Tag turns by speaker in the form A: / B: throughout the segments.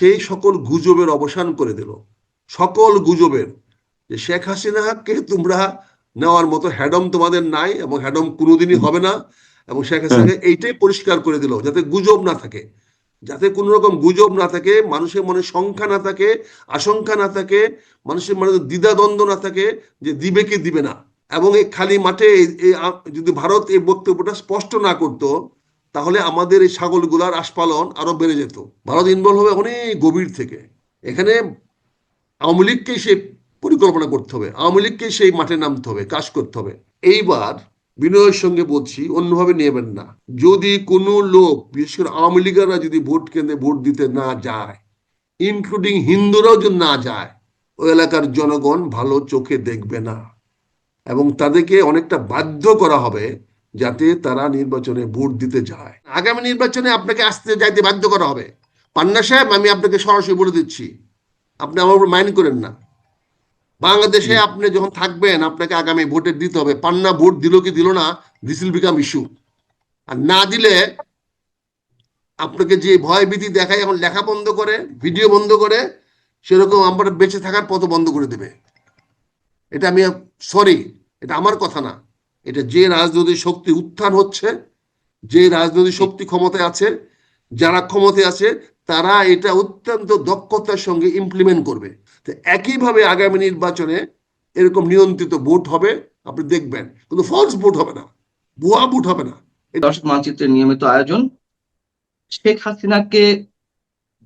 A: সেই সকল গুজবের অবসান করে দিল। সকল গুজবের যে শেখ হাসিনাকে তোমরা নেওয়ার মতো হ্যাডম তোমাদের নাই এবং হ্যাডম কোনোদিনই হবে না এবং শেখ হাসিনাকে এইটাই পরিষ্কার করে দিল যাতে গুজব না থাকে। যাতে কোনো রকম গুজব না থাকে, মানুষের মনে সংখ্যা না থাকে, আশঙ্কা না থাকে, মানুষের মনে দ্বিধাদ্বন্দ্ব না থাকে যে দিবে কি দিবে না। এবং এই খালি মাঠে যদি ভারত এই বক্তব্যটা স্পষ্ট না করতো তাহলে আমাদের এই ছাগলগুলার আস্পালন আরও বেড়ে যেত। ভারত ইনভলভ হবে অনেক গভীর থেকে। এখানে আওয়ামী লীগকে সেই পরিকল্পনা করতে হবে, আওয়ামী লীগকে সেই মাঠে নামতে হবে, কাজ করতে হবে। এইবার বিনয়ের সঙ্গে বলছি, অন্যভাবে নেবেন না। যদি কোনো লোক, বিশেষ করে আওয়ামী লীগেরা যদি ভোট কেন্দ্রে ভোট দিতে না যায় ইনক্লুডিং হিন্দুরাও যদি না যায়, ওই এলাকার জনগণ ভালো চোখে দেখবে না। এবং তাদেরকে অনেকটা বাধ্য করা হবে যাতে তারা নির্বাচনে ভোট দিতে যায়। আগামী নির্বাচনে আপনাকে আসতে যাইতে বাধ্য করা হবে। পান্না সাহেব আমি আপনাকে সরাসরি বলে দিচ্ছি। আপনি আমার উপর মাইন্ড করেন না। বাংলাদেশে আপনি যখন থাকবেন আপনাকে আগামী ভোটে দিতে হবে। পান্না ভোট দিল কি দিল না দিস উইল বিকাম ইস্যু আর না দিলে আপনাকে যে ভয় ভীতি দেখায় এখন লেখা বন্ধ করে ভিডিও বন্ধ করে সেরকম আমরা বেঁচে থাকার পথ বন্ধ করে দেবে। এটা আমি সরি এটা আমার কথা না। এটা যে রাজনৈতিক শক্তি উত্থান হচ্ছে, যে রাজনৈতিক শক্তি ক্ষমতায় আছে, যারা ক্ষমতায় আছে, তারা এটা অত্যন্ত দক্ষতার সঙ্গে ইমপ্লিমেন্ট করবে। তো একইভাবে আগামী নির্বাচনে এরকম নিয়ন্ত্রিত ভোট হবে, আপনি দেখবেন। কিন্তু ফলস ভোট হবে না, ভুয়া ভোট হবে না।
B: দর্শক মানচিত্রের নিয়মিত আয়োজন, শেখ হাসিনাকে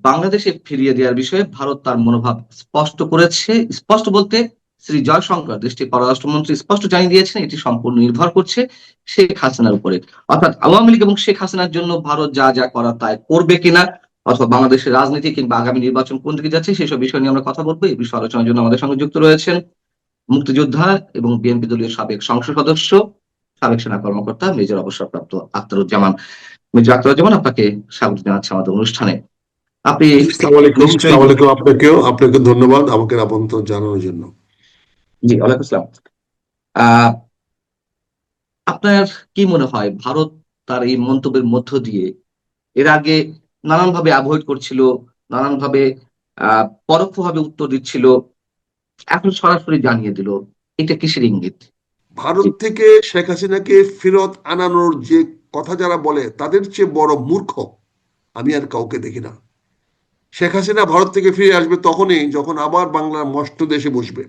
B: বাংলাদেশে ফিরিয়ে দেওয়ার বিষয়ে ভারত তার মনোভাব স্পষ্ট করেছে। স্পষ্ট বলতে শ্রী জয়শঙ্কর দেশটির পররাষ্ট্রমন্ত্রী স্পষ্ট জানিয়ে দিয়েছেন এটি সম্পূর্ণ নির্ভর করছে শেখ হাসিনার উপরে। অর্থাৎ আওয়ামী লীগ এবং শেখ হাসিনার জন্য ভারত যা যা করার তাই করবে কিনা অথবা বাংলাদেশের রাজনীতি কিংবা আগামী নির্বাচন কোন দিকে যাচ্ছে সেসব বিষয় নিয়ে আমরা কথা বলব। এই বিষয়ে আলোচনার জন্য আমাদের সঙ্গে যুক্ত রয়েছেন মুক্তিযোদ্ধা এবং বিএনপি দলীয় সাবেক সংসদ সদস্য সাবেক সেনা কর্মকর্তা মেজর অবসরপ্রাপ্ত আখতারুজ্জামান। মেজর আখতারুজ্জামান আপনাকে স্বাগত জানাচ্ছি আমাদের অনুষ্ঠানে। আপনি
A: আপনাকেও আপনাকে ধন্যবাদ আমাকে আমন্ত্রণ জানানোর জন্য।
B: জি ওয়ালাইকুম আসসালাম। আহ, আপনার কি মনে হয় ভারত তার এই মন্তব্যের মধ্য দিয়ে এর আগে নানানভাবে অ্যাভয়েড করছিল নানানভাবে পরোক্ষভাবে উত্তর দিচ্ছিল এখন সরাসরি জানিয়ে দিল এটা কিসের ইঙ্গিত?
A: ভারত থেকে শেখ হাসিনাকে ফেরত আনানোর যে কথা যারা বলে তাদের চেয়ে বড় মূর্খ আমি আর কাউকে দেখি না। শেখ হাসিনা ভারত থেকে ফিরে আসবে তখনই যখন আবার বাংলার মস্ত দেশে বসবে।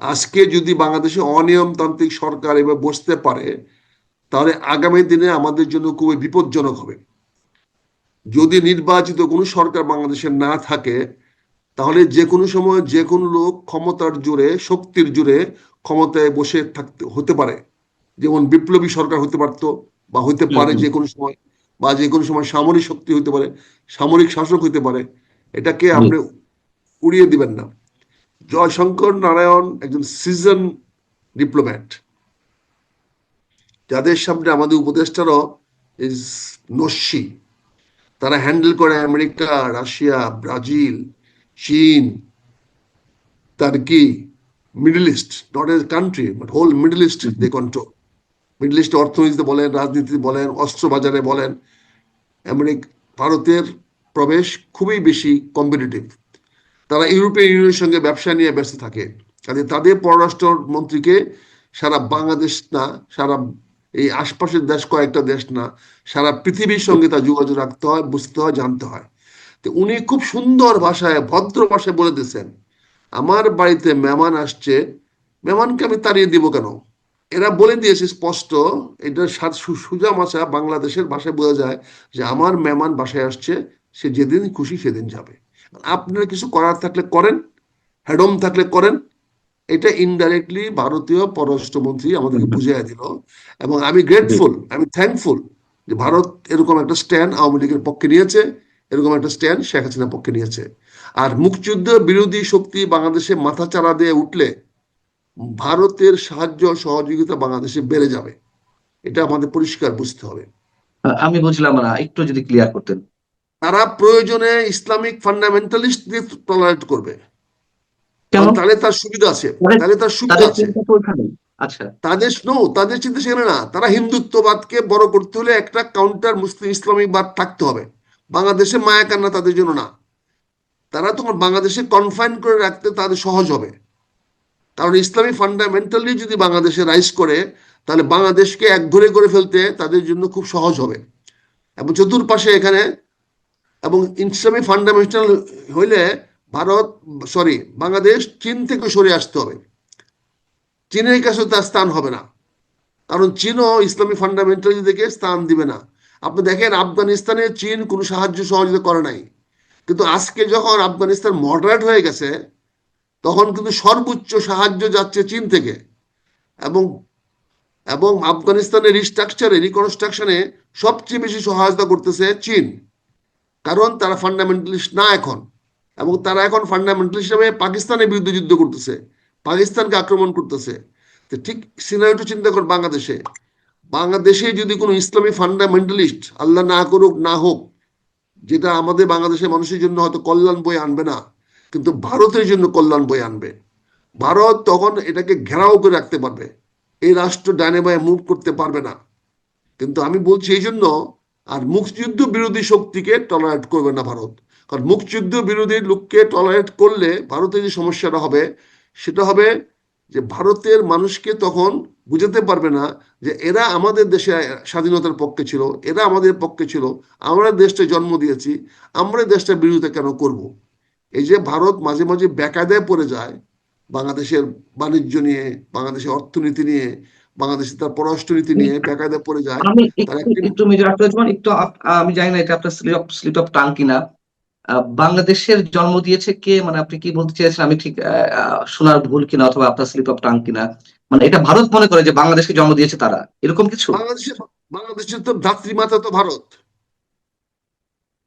A: আজকে যদি বাংলাদেশে অনিয়মতান্ত্রিক সরকার এবার বসতে পারে তাহলে আগামী দিনে আমাদের জন্য খুবই বিপজ্জনক হবে। যদি নির্বাচিত কোনো সরকার বাংলাদেশে না থাকে তাহলে যে কোনো সময় যে কোনো লোক ক্ষমতার জোরে শক্তির জোরে ক্ষমতায় বসে থাকতে হতে পারে। যেমন বিপ্লবী সরকার হতে পারতো বা হতে পারে। যে কোনো সময় বা যে কোনো সময় সামরিক শক্তি হতে পারে সামরিক শাসক হতে পারে এটাকে আপনি উড়িয়ে দিবেন না। জয়শঙ্কর নারায়ণ একজন সিজন ডিপ্লোম্যাট যাদের সামনে আমাদের উপদেষ্টারও ইজ নস্যি। তারা হ্যান্ডেল করে আমেরিকা, রাশিয়া, ব্রাজিল, চীন Turkey Middle East not a country but whole Middle East they control Middle East অর্থনীতিতে বলেন, রাজনীতিতে বলেন অস্ত্র বাজারে বলেন, আমেরিক, ভারতের প্রবেশ খুবই বেশি কম্পিটিটিভ তারা ইউরোপিয়ান ইউনিয়নের সঙ্গে ব্যবসা নিয়ে ব্যস্ত থাকে। কাজে তাদের পররাষ্ট্র মন্ত্রীকে সারা বাংলাদেশ না, সারা এই আশপাশের দেশ কয়েকটা দেশ না, সারা পৃথিবীর সঙ্গে তার যোগাযোগ রাখতে হয়, বুঝতে হয়, জানতে হয়। তো উনি খুব সুন্দর ভাষায়, ভদ্র ভাষায় বলে দিয়েছেন, আমার বাড়িতে মেহমান আসছে, মেহমানকে আমি তাড়িয়ে দিব কেন? এরা বলে দিয়েছে স্পষ্ট, এটা সোজা বাংলাদেশের ভাষায় বোঝা যায় যে আমার মেহমান বাসায় আসছে, সে যেদিন খুশি সেদিন যাবে। আপনার কিছু করার থাকলে করেন হ্যাডম থাকলে করেন। এটা ইনডাইরেক্টলি ভারতীয় পররাষ্ট্রমন্ত্রী আমাদেরকে বুঝিয়ে দিল এবং আমি গ্রেটফুল আমি থ্যাঙ্কফুল যে ভারত এরকম একটা স্ট্যান্ড আওয়ামী লীগের পক্ষে নিয়েছে এরকম একটা স্ট্যান্ড শেখ হাসিনার পক্ষে নিয়েছে। আর মুক্তিযুদ্ধ বিরোধী শক্তি বাংলাদেশে মাথা চারা দিয়ে উঠলে ভারতের সাহায্য সহযোগিতা বাংলাদেশে বেড়ে যাবে। এটা আমাদের পরিষ্কার বুঝতে হবে।
B: আমি বুঝলাম না একটু যদি ক্লিয়ার করতেন।
A: তারা প্রয়োজনে ইসলামিক ফান্ডামেন্টালিস্ট দিয়ে টলারেট করবে। তাহলে তার সুবিধা আছে।
B: তাদের-
A: তাহলে তার সুবিধা আছে।
B: চিন্তা তো ওইখানে আচ্ছা।
A: তাদের নো তাদের চিন্তা সেখানে না। তারা হিন্দুত্ববাদকে বড় করতে হলে একটা কাউন্টার মুসলিম ইসলামিকবাদ থাকতে হবে। বাংলাদেশে মায়া কান্না তাদের জন্য না। তারা তোমার বাংলাদেশে কনফাইন করে রাখতে তাদের সহজ হবে। কারণ ইসলামী ফান্ডামেন্টালি যদি বাংলাদেশে রাইজ করে তাহলে বাংলাদেশকে একঘরে করে ফেলতে তাদের জন্য খুব সহজ হবে। এবং চতুর্পাশে এখানে এবং ইসলামী ফান্ডামেন্টাল হইলে ভারত, সরি, বাংলাদেশ, চীন থেকে সরে আসতে হবে। চীনের কাছে তার স্থান হবে না। কারণ চীনও ইসলামী ফান্ডামেন্টালিটি থেকে স্থান দিবে না। আপনি দেখেন, আফগানিস্তানে চীন কোনো সাহায্য সহযোগিতা করে নাই। কিন্তু আজকে যখন আফগানিস্তান মডারেট হয়ে গেছে, তখন কিন্তু সর্বোচ্চ সাহায্য যাচ্ছে চীন থেকে। এবং এবং আফগানিস্তানের রিস্ট্রাকচারে রিকনস্ট্রাকশনে সবচেয়ে বেশি সহায়তা করতেছে চীন। কারণ তারা ফান্ডামেন্টালিস্ট না এখন। এবং তারা এখন ফান্ডামেন্টালিস্ট হিসেবে পাকিস্তানের বিরুদ্ধে যুদ্ধ করতেছে, পাকিস্তানকে আক্রমণ করতেছে। তো ঠিক সিনারিটো চিন্তা কর বাংলাদেশে। বাংলাদেশে যদি কোনো ইসলামী ফান্ডামেন্টালিস্ট আল্লাহ না করুক, না হোক, যেটা আমাদের বাংলাদেশের মানুষের জন্য হয়তো কল্যাণ বই আনবে না, কিন্তু ভারতের জন্য কল্যাণ বই আনবে। ভারত তখন এটাকে ঘেরাও করে রাখতে পারবে। এই রাষ্ট্র ডানে বায়ে মুভ করতে পারবে না। কিন্তু আমি বলছি এই জন্য আর মুক্তিযুদ্ধ বিরোধী শক্তিকে টলারেট করবে না ভারত কারণ মুক্তিযুদ্ধ বিরোধী লোককে টলারেট করলে ভারতের যে সমস্যাটা হবে, সেটা হবে যে ভারতের মানুষকে তখন বুঝাতে পারবে না যে এরা আমাদের দেশে স্বাধীনতার পক্ষে ছিল, এরা আমাদের পক্ষে ছিল, আমরা দেশটা জন্ম দিয়েছি, আমরা দেশটা বিরোধিতা কেন করব। এই যে ভারত মাঝে মাঝে বেকায়দায় পড়ে যায়, বাংলাদেশের বাণিজ্য নিয়ে, বাংলাদেশের অর্থনীতি নিয়ে বাংলাদেশের তার পররাষ্ট্রনীতি নিয়ে বেকায়দায় পড়ে যায়
B: আমি একটু মেজর আক্তার একটু আমি জানি না এটা আপনার slip of slip of tongue কিনা। বাংলাদেশের জন্ম দিয়েছে কে? মানে আপনি কি বলতে চেয়েছেন? আমি ঠিক শোনার ভুল কিনা অথবা আপনার স্লিপ অফ টাং কিনা? মানে এটা ভারত মনে করে যে বাংলাদেশকে জন্ম দিয়েছে তারা। এরকম কিছু?
A: বাংলাদেশের বাংলাদেশের তো ধাত্রীমাতা তো ভারত।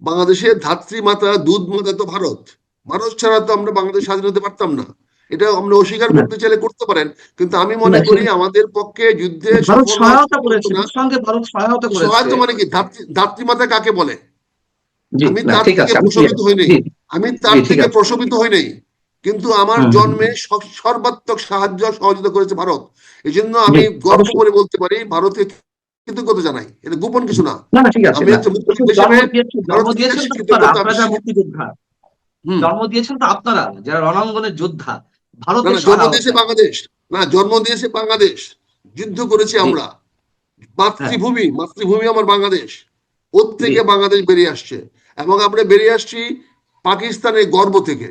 A: বাংলাদেশের ধাত্রীমাতা দুধ মাতা তো ভারত। ভারত ছাড়া তো আমরা বাংলাদেশ স্বাধীন হতে পারতাম না। এটা আমরা অস্বীকার। করতে চাইলে করতে পারেন কিন্তু আমি মনে করি আমাদের পক্ষে যুদ্ধে
B: ভারত সহায়তা ভারত
A: মানে কি? ধাত্রী- ধাত্রীমাতা কাকে বলে? আমি তার থেকে প্রশমিত হই নাই। আমি তার থেকে প্রশমিত হই নাই। কিন্তু আমার জন্মে সর্বাত্মক সাহায্য সহযোগিতা করেছে ভারত। এই জন্য আমি গর্ব করে বলতে পারি ভারতকে কৃতজ্ঞতা জানাই। এটা গোপন কিছু না। আমি একটা মুক্তিযোদ্ধা।
B: জন্ম দিয়েছেন তো আপনারা যারা রণাঙ্গনের যোদ্ধা। ভারতের
A: জন্ম দিয়েছে বাংলাদেশ। না জন্ম দিয়েছে বাংলাদেশ। যুদ্ধ করেছি আমরা। মাতৃভূমি মাতৃভূমি আমার বাংলাদেশ। ওর থেকে বাংলাদেশ বেরিয়ে আসছে। এবং আমরা বেরিয়ে আসছি পাকিস্তানের গর্ব থেকে।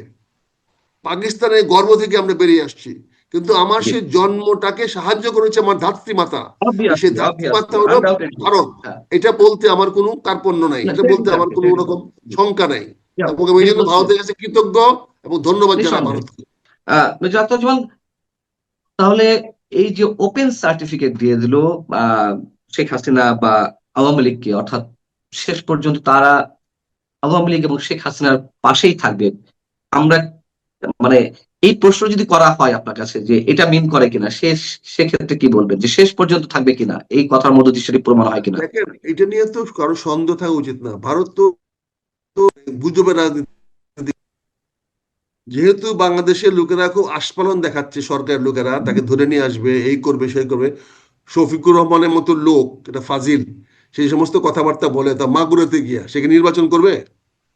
A: পাকিস্তানের গর্ব থেকে আমরা বেরিয়ে আসছি। কিন্তু আমার। সেই জন্মটাকে সাহায্য করেছে আমার ধাত্রীমাতা। সেই ধাত্রীমাতা হলো ভারত
B: হ্যাঁ।
A: এটা বলতে আমার কোনো কার্পণ্য নাই। এটা বলতে আমার কোনো রকম শঙ্কা নাই। এবং এই জন্য। ভারতের কাছে কৃতজ্ঞ এবং ধন্যবাদ জানাই ভারতকে।
B: তাহলে এই যে ওপেন সার্টিফিকেট দিয়ে দিল শেখ হাসিনা বা আওয়ামী লীগকে, অর্থাৎ শেষ পর্যন্ত তারা আওয়ামী লীগ এবং শেখ হাসিনার পাশেই থাকবে, আমরা মানে এই প্রশ্ন যদি করা হয় আপনার কাছে যে এটা মিন করে কিনা শেষ সেক্ষেত্রে কি বলবেন? যে শেষ পর্যন্ত থাকবে কিনা? এই কথার মধ্যে দৃশ্যটি প্রমাণ হয় কিনা?
A: এটা নিয়ে তো কারও সন্দেহ থাকা উচিত না। ভারত তো গুজবের রাজনীতি যেহেতু বাংলাদেশের লোকেরা খুব আস্ফালন দেখাচ্ছে, সরকারের লোকেরা, তাকে ধরে নিয়ে আসবে, এই করবে, সেই করবে। শফিকুর রহমানের মতো লোক, এটা ফাজিল, সেই সমস্ত কথাবার্তা বলে, তা মাগুরাতে গিয়া, সে নির্বাচন করবে?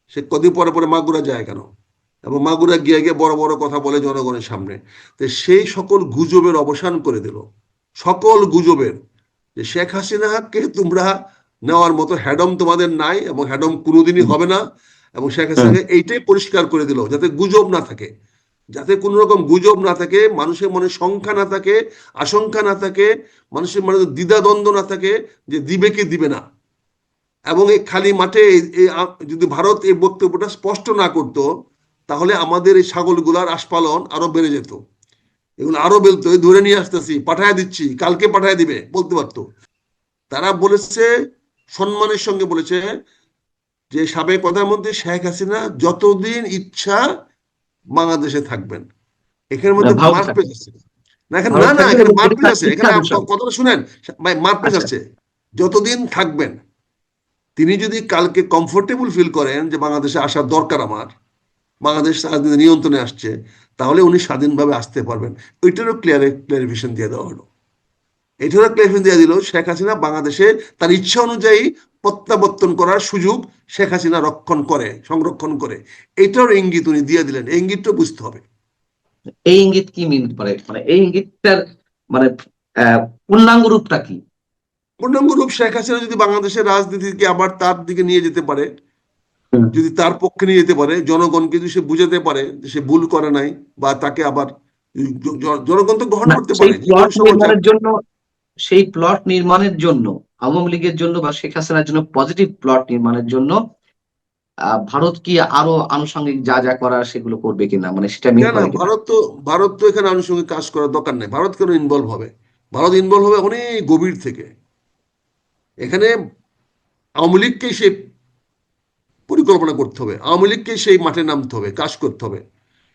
A: সে কদিন পরে পরে মাগুরা যায় কেন? এবং মাগুরা গিয়ে গিয়ে বড় বড় কথা বলে জনগণের সামনে। তো সেই সকল গুজবের অবসান করে দিল। সকল গুজবের, যে শেখ হাসিনাকে তোমরা নেওয়ার মতো হ্যাডম তোমাদের নাই এবং হ্যাডম কোনোদিনই হবে না। এবং শেখ হাসিনাকে এইটাই পরিষ্কার করে দিল যাতে গুজব না থাকে। যাতে কোনো রকম গুজব না থাকে মানুষের মনে সংখ্যা না থাকে আশঙ্কা না থাকে মানুষের মনে দ্বিধাদ্বন্দ্ব না থাকে যে দিবে কি দিবে না। এবং এই খালি মাঠে যদি ভারত এই বক্তব্যটা স্পষ্ট না করতো তাহলে আমাদের এই ছাগলগুলার আস্পালন আরও বেড়ে যেত। এগুলো আরও বেলতো ধরে নিয়ে আসতেছি পাঠায় দিচ্ছি কালকে পাঠায় দিবে বলতে পারতো। তারা বলেছে সম্মানের সঙ্গে বলেছে যে সাবেক প্রধানমন্ত্রী শেখ হাসিনা যতদিন ইচ্ছা বাংলাদেশে থাকবেন। এখানের মধ্যে মারপেট আছে। না এখানে না না এখানে মারপেট আছে। এখানে। কথাটা শুনেন। ভাই মারপেট
B: আচ্ছা।
A: আছে। যতদিন থাকবেন তিনি যদি কালকে কমফোর্টেবল ফিল করেন যে বাংলাদেশে আসার দরকার আমার বাংলাদেশ স্বাধীনতা নিয়ন্ত্রণে আসছে তাহলে উনি স্বাধীনভাবে আসতে পারবেন। ওইটারও ক্লিয়ার ক্লিয়ারিফিকেশন দিয়ে দেওয়া হলো। এটারও ক্লেরিফিকেশন দিয়ে দিল শেখ হাসিনা বাংলাদেশে তার ইচ্ছা অনুযায়ী প্রত্যাবর্তন করার সুযোগ শেখ হাসিনা রক্ষণ করে সংরক্ষণ করে। এটার ইঙ্গিত উনি দিয়ে দিলেন। এই ইঙ্গিতটা বুঝতে হবে।
B: এই ইঙ্গিত কি মিন করে? মানে এই ইঙ্গিতটার মানে পূর্ণাঙ্গ রূপটা কি?
A: পূর্ণাঙ্গ রূপ শেখ হাসিনা যদি বাংলাদেশের রাজনীতিকে আবার তার দিকে নিয়ে যেতে পারে যদি তার পক্ষে নিয়ে যেতে পারে জনগণকে যদি সে বুঝাতে পারে যে সে ভুল করে নাই বা তাকে আবার জনগণ তো গ্রহণ করতে পারে
B: জন্য সেই প্লট নির্মাণের জন্য আওয়ামী লীগের জন্য বা শেখ হাসিনার জন্য পজিটিভ প্লট নির্মাণের জন্য ভারত কি আরও আনুষঙ্গিক যা যা করার সেগুলো করবে কিনা? মানে সেটা?
A: ভারত তো ভারত তো এখানে আনুষঙ্গিক কাজ করার দরকার নেই। ভারত কেন ইনভলভ হবে? ভারত ইনভলভ হবে অনেক গভীর থেকে। এখানে আওয়ামী লীগকে সে পরিকল্পনা করতে হবে। আওয়ামী লীগকে সেই মাঠে নামতে হবে কাজ করতে হবে।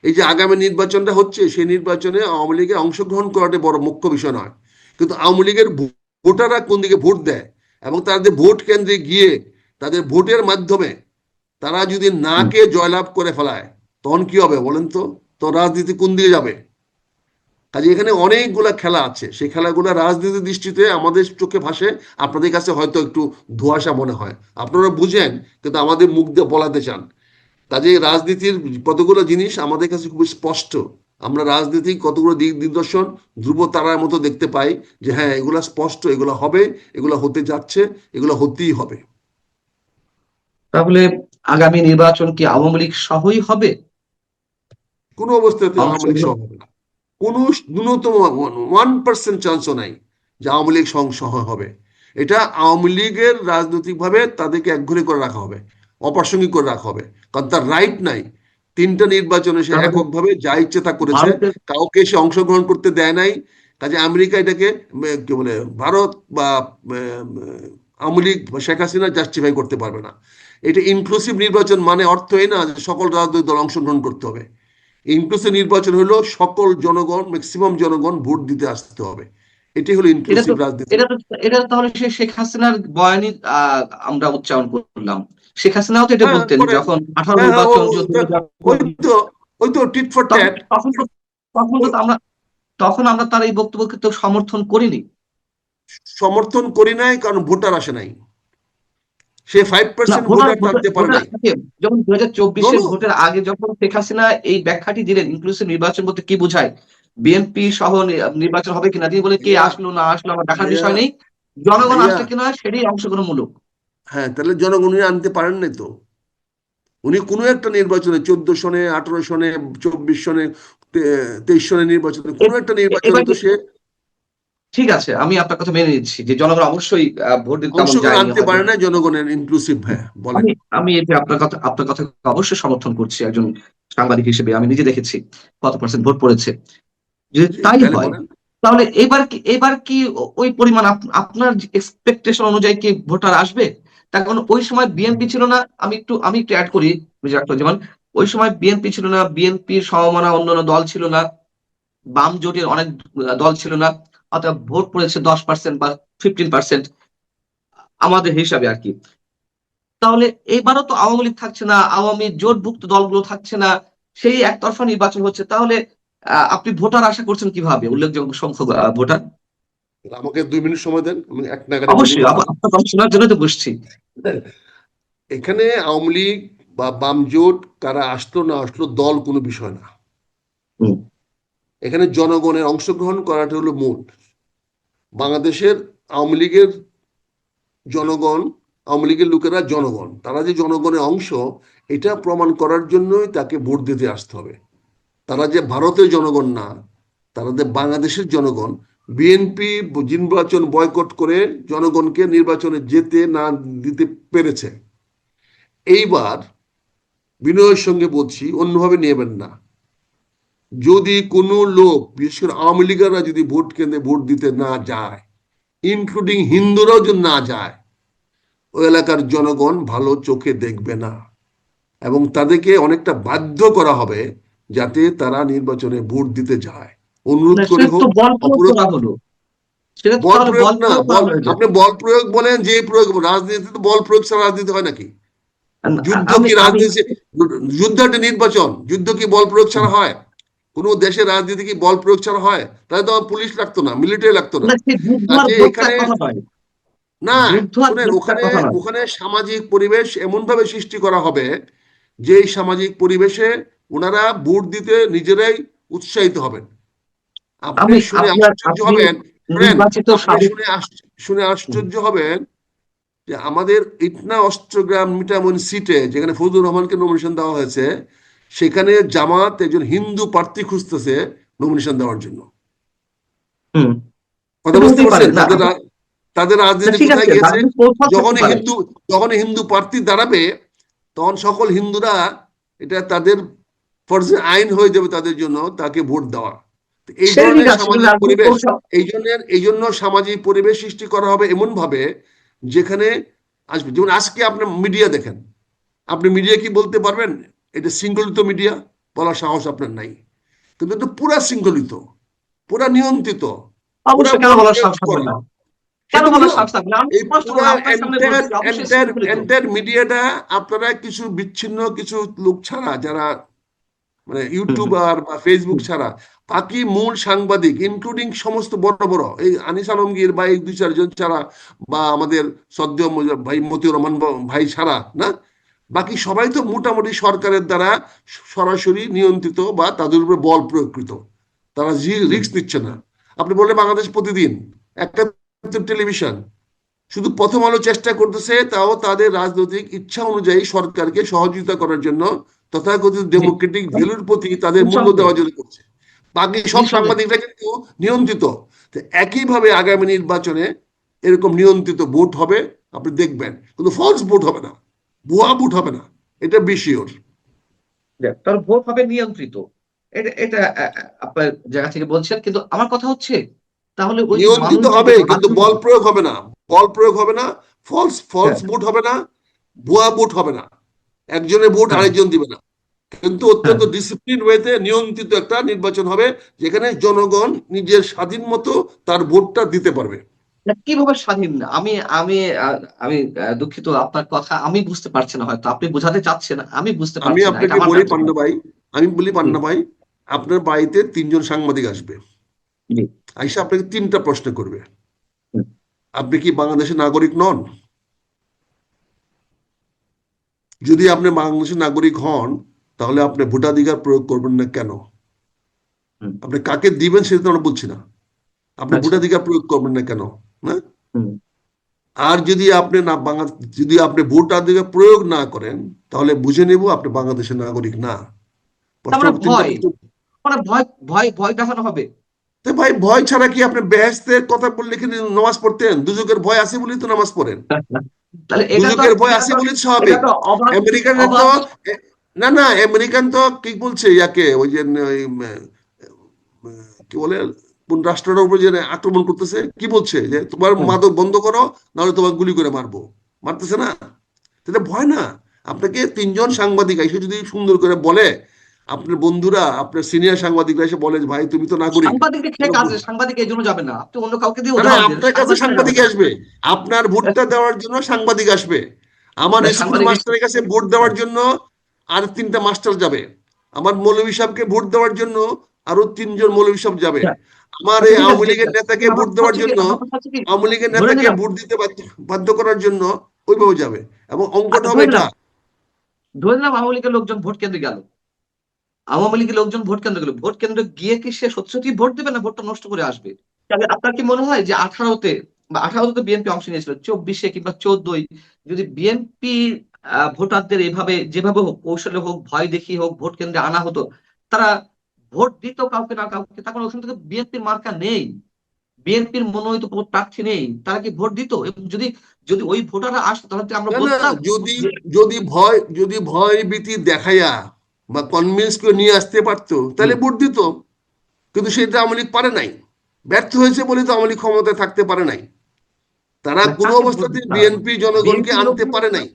A: এই যে আগামী নির্বাচনটা হচ্ছে সেই নির্বাচনে আওয়ামী লীগের অংশগ্রহণ করাটা বড় মুখ্য বিষয় নয়। কিন্তু আওয়ামী লীগের ভোটাররা কোন দিকে ভোট দেয়? এবং তাদের ভোট কেন্দ্রে গিয়ে তাদের ভোটের মাধ্যমে তারা যদি না কে জয়লাভ করে ফেলায় তখন কি হবে বলেন তো? তো রাজনীতি কোন দিকে যাবে? কাজে এখানে অনেকগুলা খেলা আছে। সেই খেলাগুলো রাজনীতির দৃষ্টিতে আমাদের চোখে ভাসে। আপনাদের কাছে হয়তো একটু ধোঁয়াশা মনে হয়। আপনারা বুঝেন কিন্তু আমাদের মুখ দিয়ে বলাতে চান। কাজে রাজনীতির কতগুলো জিনিস আমাদের কাছে খুব স্পষ্ট। আমরা রাজনীতি কতগুলো দিক নিদর্শন ধ্রুব তারার মতো দেখতে পাই যে হ্যাঁ এগুলা স্পষ্ট এগুলো হবে এগুলো হতে যাচ্ছে এগুলো হতেই হবে।
B: তাহলে আগামী নির্বাচন কি আওয়ামী লীগ সহই হবে?
A: কোনো অবস্থাতে আওয়ামী লীগ সহ হবে না। কোনো ন্যূনতম ওয়ান পার্সেন্ট চান্সও নাই যে আওয়ামী লীগ সং সহ হবে। এটা আওয়ামী লীগের রাজনৈতিকভাবে তাদেরকে একঘরে করে রাখা হবে অপ্রাসঙ্গিক করে রাখা হবে। কারণ তার রাইট নাই। তিনটা নির্বাচনে সে এককভাবে যা ইচ্ছে তা করেছে কাউকে সে অংশগ্রহণ করতে দেয় নাই। কাজে আমেরিকা এটাকে কি বলে ভারত বা আওয়ামী লীগ বা শেখ হাসিনা জাস্টিফাই করতে পারবে না। এটা ইনক্লুসিভ নির্বাচন মানে অর্থ এই না যে সকল রাজনৈতিক দল অংশগ্রহণ করতে হবে। ইনক্লুসিভ নির্বাচন হলো সকল জনগণ ম্যাক্সিমাম জনগণ ভোট দিতে আসতে হবে। এটি হলো ইনক্লুসিভ রাজনীতি।
B: এটা তাহলে শেখ হাসিনার বয়ানই আহ, আমরা উচ্চারণ করলাম। শেখ হাসিনাও তো এটা
A: হ্যাঁ,
B: বলতেন। যখন আঠারো
A: হ্যাঁ,
B: নির্বাচন
A: ওই তো টিট ফর
B: তখন
A: ট্যাট
B: তখন তো- আমরা তখন আমরা তার এই বক্তব্যকে তো সমর্থন করিনি।
A: সমর্থন করি নাই কারণ ভোটার আসে নাই। সে ফাইভ পার্সেন্ট
B: ভোটার
A: টানতে পারে নাই।
B: যখন দুই হাজার চব্বিশের ভোটের আগে যখন শেখ হাসিনা এই ব্যাখ্যাটি দিলেন ইনক্লুসিভ নির্বাচন বলতে কি বোঝায়? বিএনপি সহ নির্বাচন হবে কিনা তিনি বলে কে আসলো না আসলো আমার দেখার বিষয় নেই। জনগণ আসলে কিনা সেটাই অংশগ্রহণমূলক।
A: হ্যাঁ তাহলে জনগণ উনি আনতে পারেন নাই তো? উনি কোনো একটা নির্বাচনে চোদ্দ সনে আঠারো সনে চব্বিশ সনে তেইশ সনে নির্বাচনে কোনো একটা নির্বাচনে তো সে
B: ঠিক আছে আমি আপনার কথা মেনে নিচ্ছি যে জনগণ অবশ্যই ভোট দিতে
A: আনতে পারে না জনগণের ইনক্লুসিভ হ্যাঁ বলেন।
B: আমি এতে আপনার কথা আপনার কথা অবশ্যই সমর্থন করছি একজন সাংবাদিক হিসেবে। আমি নিজে দেখেছি কত পার্সেন্ট ভোট পড়েছে। যদি তাই হয় তাহলে এবার কি এবার কি ওই পরিমাণ আপনার এক্সপেকটেশন অনুযায়ী কি ভোটার আসবে? তার কারণ ওই সময় বিএনপি ছিল না, আমি একটু আমি একটু অ্যাড করি যেমন, ওই সময় বিএনপি ছিল না বিএনপির সমমানা অন্যান্য দল ছিল না, বাম জোটের অনেক দল ছিল না, অর্থাৎ ভোট পড়েছে দশ পার্সেন্ট বা ফিফটিন পার্সেন্ট আমাদের হিসাবে আর কি। তাহলে এবারও তো আওয়ামী লীগ থাকছে না, আওয়ামী জোটভুক্ত দলগুলো থাকছে না, সেই একতরফা নির্বাচন হচ্ছে, তাহলে আপনি ভোটার আশা করছেন কীভাবে? উল্লেখযোগ্য সংখ্যক ভোটার?
A: আমাকে দুই মিনিট সময় দেন আমি এক নাগাদ
B: অবশ্যই শোনার জন্য তো বসছি।
A: এখানে আওয়ামী লীগ বা বাম জোট কারা আসলো না আসলো দল কোনো বিষয় না। এখানে জনগণের অংশগ্রহণ করাটা হলো মূল। বাংলাদেশের আওয়ামী লীগের জনগণ আওয়ামী লীগের লোকেরা জনগণ তারা যে জনগণের অংশ এটা প্রমাণ করার জন্যই তাকে ভোট দিতে আসতে হবে। তারা যে ভারতের জনগণ না তারা যে বাংলাদেশের জনগণ বিএনপি নির্বাচন বয়কট করে জনগণকে নির্বাচনে যেতে না দিতে পেরেছে। এইবার বিনয়ের সঙ্গে বলছি, অন্যভাবে নেবেন না। যদি কোনো লোক, বিশেষ করে আওয়ামী লীগাররা যদি ভোট কেন্দ্রে ভোট দিতে না যায় ইনক্লুডিং হিন্দুরাও যদি না যায়, ওই এলাকার জনগণ ভালো চোখে দেখবে না। এবং তাদেরকে অনেকটা বাধ্য করা হবে যাতে তারা নির্বাচনে ভোট দিতে যায়। অনুরোধ করে হোক। আপনি বল প্রয়োগ বলেন যে প্রয়োগ রাজনীতি তো বল প্রয়োগ ছাড়া রাজনীতি হয় নাকি? যুদ্ধ কি রাজনীতি যুদ্ধ একটা নির্বাচন যুদ্ধ কি বল প্রয়োগ ছাড়া হয়? কোনো দেশের রাজনীতি কি বল প্রয়োগ ছাড়া হয়? তাহলে তো পুলিশ লাগতো না মিলিটারি লাগতো না।
B: না,
A: এখানে- ওখানে ওখানে সামাজিক পরিবেশ এমন ভাবে সৃষ্টি করা হবে যেই সামাজিক পরিবেশে ওনারা ভোট দিতে নিজেরাই উৎসাহিত হবেন। আপনি শুনে আশ্চর্য হবেন। শুনে আশ্চর্য হবেন যে আমাদের ইটনা অস্ট্রগ্রাম মিটামন সিটে যেখানে ফজলুর রহমানকে নমিনেশন দেওয়া হয়েছে সেখানে জামাত একজন হিন্দু প্রার্থী খুঁজতেছে নমিনেশন দেওয়ার জন্য। কথা বুঝতে পারছেন? তাদের রাজনীতি কোথায় গিয়েছে?
B: পারে।
A: হিন্দু যখনই হিন্দু প্রার্থী দাঁড়াবে তখন সকল হিন্দুরা এটা তাদের ফরজে আইন হয়ে যাবে তাদের জন্য তাকে ভোট দেওয়া। এই ধরনের সামাজিক পরিবেশ এই জন্য এই জন্য সামাজিক পরিবেশ সৃষ্টি করা হবে এমন ভাবে যেখানে আসবে। যেমন আজকে আপনি মিডিয়া দেখেন। আপনি মিডিয়া কি বলতে পারবেন? এটা শৃঙ্খলিত মিডিয়া বলার সাহস আপনার নাই। কিন্তু এটা পুরা শৃঙ্খলিত পুরা নিয়ন্ত্রিত মিডিয়াটা আপনারা কিছু বিচ্ছিন্ন কিছু লোক ছাড়া যারা মানে ইউটিউবার বা ফেসবুক ছাড়া বাকি মূল সাংবাদিক ইনক্লুডিং সমস্ত বড় বড় এই আনিস আলমগীর বা এই দুই চারজন ছাড়া বা আমাদের সদ্য ভাই মতিউর রহমান ভাই ছাড়া না? বাকি সবাই তো মোটামুটি সরকারের দ্বারা সরাসরি নিয়ন্ত্রিত বা তাদের উপরে বল প্রয়োগকৃত। তারা রিস্ক নিচ্ছে না। আপনি বললেন বাংলাদেশ প্রতিদিন একটা টেলিভিশন। শুধু প্রথম আলো চেষ্টা করতেছে তাও তাদের রাজনৈতিক ইচ্ছা অনুযায়ী সরকারকে সহযোগিতা করার জন্য তথাকথিত ডেমোক্রেটিক ভ্যালুর প্রতি তাদের মূল্য দেওয়ার জন্য করছে। বাকি সব সাংবাদিকরা কিন্তু নিয়ন্ত্রিত। একইভাবে আগামী নির্বাচনে এরকম নিয়ন্ত্রিত ভোট হবে আপনি দেখবেন। কিন্তু ফলস ভোট হবে না। ভুয়া ভোট হবে না। এটা বেশিওর
B: তার ভোট হবে নিয়ন্ত্রিত। এটা এটা আপনার জায়গা থেকে বলছেন কিন্তু আমার কথা হচ্ছে তাহলে
A: নিয়ন্ত্রিত হবে কিন্তু বল প্রয়োগ হবে না। বল প্রয়োগ হবে না। ফলস ফলস ভোট হবে না। ভুয়া ভোট হবে না। একজনের ভোট
B: হ্যাঁ।
A: আরেকজন দিবে না। কিন্তু অত্যন্ত ডিসিপ্লিন ওয়েতে নিয়ন্ত্রিত একটা নির্বাচন হবে যেখানে জনগণ নিজের স্বাধীন মতো তার ভোটটা দিতে পারবে।
B: কীভাবে স্বাধীন? আমি আমি আমি দুঃখিত আপনার কথা। আমি বুঝতে পারছি না হয়তো। আপনি বোঝাতে চাচ্ছেন আমি বুঝতে
A: আমি
B: পারছি এটা
A: আপনাকে বলি পান্না ভাই আমি বলি পান্না ভাই আপনার বাড়িতে তিনজন সাংবাদিক আসবে। আইসা আপনাকে তিনটা প্রশ্ন করবে। আপনি কি বাংলাদেশের নাগরিক নন? যদি আপনি বাংলাদেশের নাগরিক হন তাহলে আপনি ভোটাধিকার প্রয়োগ করবেন না কেন? আপনি কাকে দিবেন সেটা আমরা বলছি না। আপনি
B: আচ্ছা।
A: ভোটাধিকার প্রয়োগ করবেন না কেন? না আর যদি আপনি না বাংলা যদি আপনি ভোটাধিকার প্রয়োগ না করেন তাহলে বুঝে নেব আপনি বাংলাদেশের নাগরিক না।
B: মানে। মানে
A: ভাই ভয় ছাড়া কি আপনি বেহেস্তের কথা বললে কি নামাজ পড়তেন? দুজকের ভয় আছে বলেই তো নামাজ পড়েন। দুজকের ভয় আছে বলেই স্বাভাবিক আমেরিকানের তো না না আমেরিকান তো কি বলছে ইয়াকে? ওই যে কি বলে? কোন রাষ্ট্রের উপর যে আক্রমণ করতেছে কি বলছে? যে তোমার মাদক বন্ধ করো নাহলে তোমার গুলি করে মারবো। মারতেছে না? এটা ভয় না? আপনাকে তিনজন সাংবাদিক এসে যদি সুন্দর করে বলে আপনার বন্ধুরা আপনার সিনিয়র সাংবাদিকরা এসে বলে ভাই তুমি তো নাগরিক
B: সাংবাদিক খেয়ে কাজে সাংবাদিক এই জন্য যাবে না। আপনি অন্য কাউকে দিয়ে
A: আপনার কাছে সাংবাদিক আসবে। আপনার ভোটটা দেওয়ার জন্য সাংবাদিক আসবে। আমার স্কুল মাস্টারের কাছে ভোট দেওয়ার জন্য আর তিনটা মাস্টার যাবে। আমার মৌলভী সাহেবকে ভোট দেওয়ার জন্য আরও তিনজন মৌলভী সাহেব যাবে।
B: হ্যাঁ।
A: আমার এই আওয়ামী লীগের নেতাকে ভোট দেওয়ার জন্য আওয়ামী লীগের নেতাকে ভোট দিতে বাধ্য করার জন্য ওইভাবে যাবে এবং অঙ্কটা
B: আচ্ছা,
A: হবে এটা।
B: ধরে নিলাম আওয়ামী লীগের লোকজন ভোট কেন্দ্রে গেল। আওয়ামী লীগের লোকজন ভোট কেন্দ্রে গেল। ভোট কেন্দ্রে গিয়ে কি সে সত্যি সত্যি ভোট দেবে না? ভোটটা নষ্ট করে আসবে। তাহলে আপনার কি মনে হয় যে আঠারোতে বা আঠারোতে বিএনপি অংশ নিয়েছিল চব্বিশে কিংবা চোদ্দই যদি বিএনপি ভোটারদের এভাবে যেভাবে হোক কৌশলে হোক ভয় দেখিয়ে হোক ভোট কেন্দ্রে আনা হতো তারা ভোট দিত কাউকে না কাউকে তখন ওখান থেকে? বিএনপির মার্কা নেই। বিএনপির মনোনীত কোনো প্রার্থী নেই। তারা কি ভোট দিত? এবং যদি যদি ওই ভোটাররা আসতো তাহলে কি আমরা বলতাম।
A: যদি যদি ভয় যদি ভয় ভীতি দেখাইয়া বা কনভিন্স করে নিয়ে আসতে পারতো তাহলে ভোট দিত। কিন্তু সেটা আওয়ামী লীগ পারে নাই। ব্যর্থ হয়েছে বলে তো আওয়ামী লীগ ক্ষমতায় থাকতে পারে নাই। তারা কোনো অবস্থাতে বিএনপি জনগণকে আনতে পারে নাই।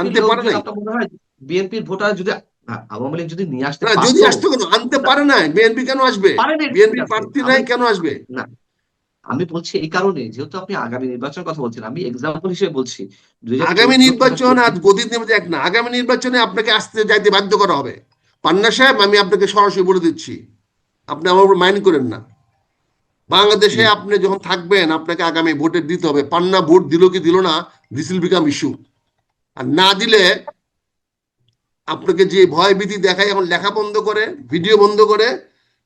A: আনতে পারে নাই।
B: আপনার বিএনপির ভোটার যদি আওয়ামী লীগ যদি নিয়ে আসতে
A: যদি আসতো কেন আনতে পারে নাই। বিএনপি কেন আসবে? বিএনপি প্রার্থী নাই কেন আসবে?
B: আমি বলছি এই কারণে যেহেতু আপনি আগামী নির্বাচনের কথা বলছেন আমি এক্সাম্পল হিসেবে বলছি
A: আগামী নির্বাচন আর গদির নির্বাচন এক না আগামী নির্বাচনে আপনাকে আসতে যাইতে বাধ্য করা হবে। পান্না সাহেব আমি আপনাকে সরাসরি বলে দিচ্ছি। আপনি আমার উপর মাইন্ড করেন না। বাংলাদেশে আপনি যখন থাকবেন আপনাকে আগামী ভোটে দিতে হবে। পান্না ভোট দিল কি দিল না দিস উইল বিকাম ইস্যু আর না দিলে আপনাকে যে ভয় ভীতি দেখায়, এখন লেখা বন্ধ করে, ভিডিও বন্ধ করে,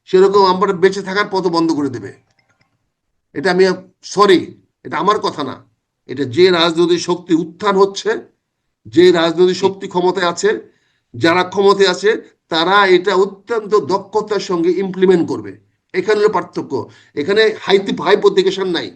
A: সেরকম আমরা বেঁচে থাকার পথ বন্ধ করে দেবে। এটা আমি সরি এটা আমার কথা না। এটা যে রাজনৈতিক শক্তি উত্থান হচ্ছে, যে রাজনৈতিক শক্তি ক্ষমতায় আছে, যারা ক্ষমতায় আছে, তারা এটা অত্যন্ত দক্ষতার সঙ্গে ইমপ্লিমেন্ট করবে। এখানে পার্থক্য। এখানে হাইতি হাইপোথিকেশন নাই।